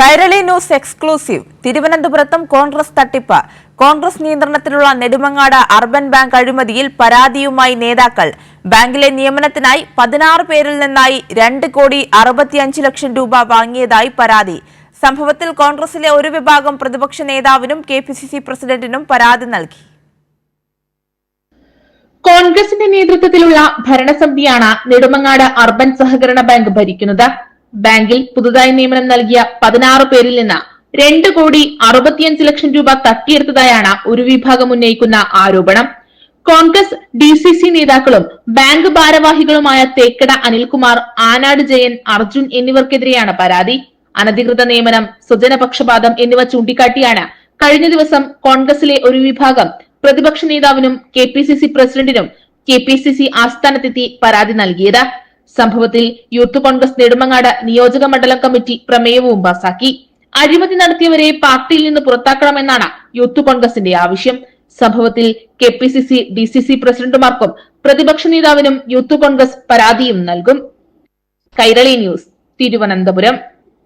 Kairali news exclusive. തിരുവനന്തപുരത്തും കോൺഗ്രസ് തട്ടിപ്പ്. കോൺഗ്രസ് നിയന്ത്രണത്തിലുള്ള നെടുമങ്ങാട് അർബൻ ബാങ്ക് അഴിമതിയിൽ പരാതിയുമായി നേതാക്കൾ. ബാങ്കിലെ നിയമനത്തിനായി പതിനാറ് പേരിൽ നിന്നായി രണ്ട് കോടി അറുപത്തിയഞ്ച് ലക്ഷം രൂപ വാങ്ങിയതായി പരാതി. സംഭവത്തിൽ കോൺഗ്രസിലെ ഒരു വിഭാഗം പ്രതിപക്ഷ നേതാവിനും കെ പ്രസിഡന്റിനും പരാതി നൽകി. കോൺഗ്രസിന്റെ നേതൃത്വത്തിലുള്ള ഭരണസമിതിയാണ് നെടുമങ്ങാട് അർബൻ സഹകരണ ബാങ്ക് ഭരിക്കുന്നത്. ബാങ്കിൽ പുതുതായി നിയമനം നൽകിയ പതിനാറ് പേരിൽ നിന്ന് രണ്ട് കോടി അറുപത്തിയഞ്ച് ലക്ഷം രൂപ തട്ടിയെടുത്തതായാണ് ഒരു വിഭാഗം ഉന്നയിക്കുന്ന ആരോപണം. കോൺഗ്രസ് ഡി സി സി നേതാക്കളും ബാങ്ക് ഭാരവാഹികളുമായ തേക്കട അനിൽകുമാർ ആനാട് ജയൻ അർജുൻ എന്നിവർക്കെതിരെയാണ് പരാതി. അനധികൃത നിയമനം സ്വജനപക്ഷപാതം എന്നിവ ചൂണ്ടിക്കാട്ടിയാണ് കഴിഞ്ഞ ദിവസം കോൺഗ്രസിലെ ഒരു വിഭാഗം പ്രതിപക്ഷ നേതാവിനും കെ പി സി സി പ്രസിഡന്റിനും കെ പി സി സി ആസ്ഥാനത്തെത്തി പരാതി നൽകിയത്. സംഭവത്തിൽ യൂത്ത് കോൺഗ്രസ് നെടുമങ്ങാട് നിയോജക മണ്ഡലം കമ്മിറ്റി പ്രമേയവും പാസാക്കി. അഴിമതി നടത്തിയവരെ പാർട്ടിയിൽ നിന്ന് പുറത്താക്കണമെന്നാണ് യൂത്ത് കോൺഗ്രസിന്റെ ആവശ്യം. സംഭവത്തിൽ K P C C D C C പ്രസിഡന്റുമാർക്കും പ്രതിപക്ഷ നേതാവിനും യൂത്ത് കോൺഗ്രസ് പരാതിയും നൽകും. കൈരളി ന്യൂസ് തിരുവനന്തപുരം.